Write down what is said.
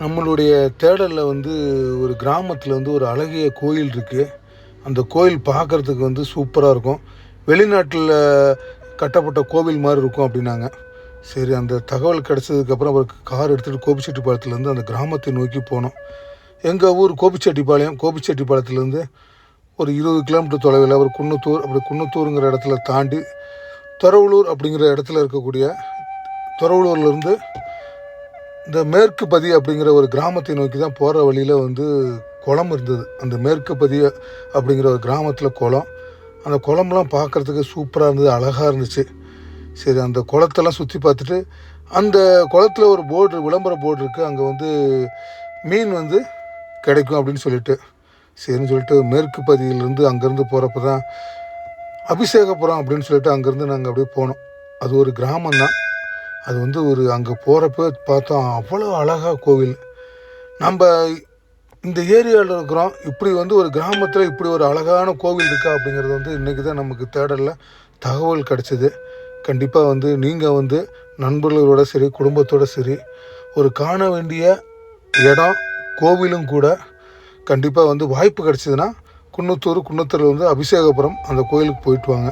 நம்மளுடைய தேடலில் வந்து ஒரு கிராமத்தில் வந்து ஒரு அழகிய கோயில் இருக்குது அந்த கோயில் பார்க்குறதுக்கு வந்து சூப்பராக இருக்கும். வெளிநாட்டில் கட்டப்பட்ட கோவில் மாதிரி இருக்கும் அப்படின்னாங்க. சரி அந்த தகவல் கிடச்சதுக்கப்புறம் அவருக்கு கார் எடுத்துகிட்டு கோபிச்செட்டிப்பாளையத்துலேருந்து அந்த கிராமத்தை நோக்கி போனோம். எங்கள் ஊர் கோபிச்செட்டிப்பாளையம் கோபிச்செட்டிப்பாளையத்துலேருந்து ஒரு இருபது கிலோமீட்டர் தொலைவில் ஒரு குன்னத்தூர் அப்படி குன்னத்தூருங்கிற இடத்துல தாண்டி தொரவலூர் அப்படிங்கிற இடத்துல இருக்கக்கூடிய தொரவலூர்லேருந்து இந்த மேற்கு பதி அப்படிங்கிற ஒரு கிராமத்தை நோக்கி தான் போகிற வழியில் வந்து குளம் இருந்தது. அந்த மேற்கு பதி அப்படிங்கிற ஒரு கிராமத்தில் குளம். அந்த குளம்லாம் பார்க்குறதுக்கு சூப்பராக இருந்தது அழகாக இருந்துச்சு. சரி அந்த குளத்தெல்லாம் சுற்றி பார்த்துட்டு அந்த குளத்துல ஒரு போர்டு விளம்பர போர்டு இருக்குது அங்கே வந்து மீன் வந்து கிடைக்கும் அப்படின்னு சொல்லிட்டு. சரின்னு சொல்லிட்டு மேற்கு பதியிலேருந்து அங்கேருந்து போகிறப்ப தான் அபிஷேகபுரம் அப்படின்னு சொல்லிட்டு அங்கேருந்து நாங்கள் அப்படியே போனோம். அது ஒரு கிராமம் தான் அது வந்து ஒரு அங்கே போகிறப்ப பார்த்தோம் அவ்வளோ அழகாக கோவில். நம்ம இந்த ஏரியாவில் இருக்கிறோம். இப்படி வந்து ஒரு கிராமத்தில் இப்படி ஒரு அழகான கோவில் இருக்கா அப்படிங்கிறது வந்து இன்றைக்கி தான் நமக்கு தேடலில். தகவல் கிடச்சிது. கண்டிப்பாக வந்து நீங்கள் வந்து நண்பர்களோட சரி குடும்பத்தோடு சரி ஒரு காண வேண்டிய இடம் கோவிலும் கூட கண்டிப்பாக வந்து வாய்ப்பு கிடச்சிதுன்னா குன்னத்தூர் குன்னத்தூரில் வந்து அபிஷேகபுரம் அந்த கோயிலுக்கு போயிட்டு வாங்க.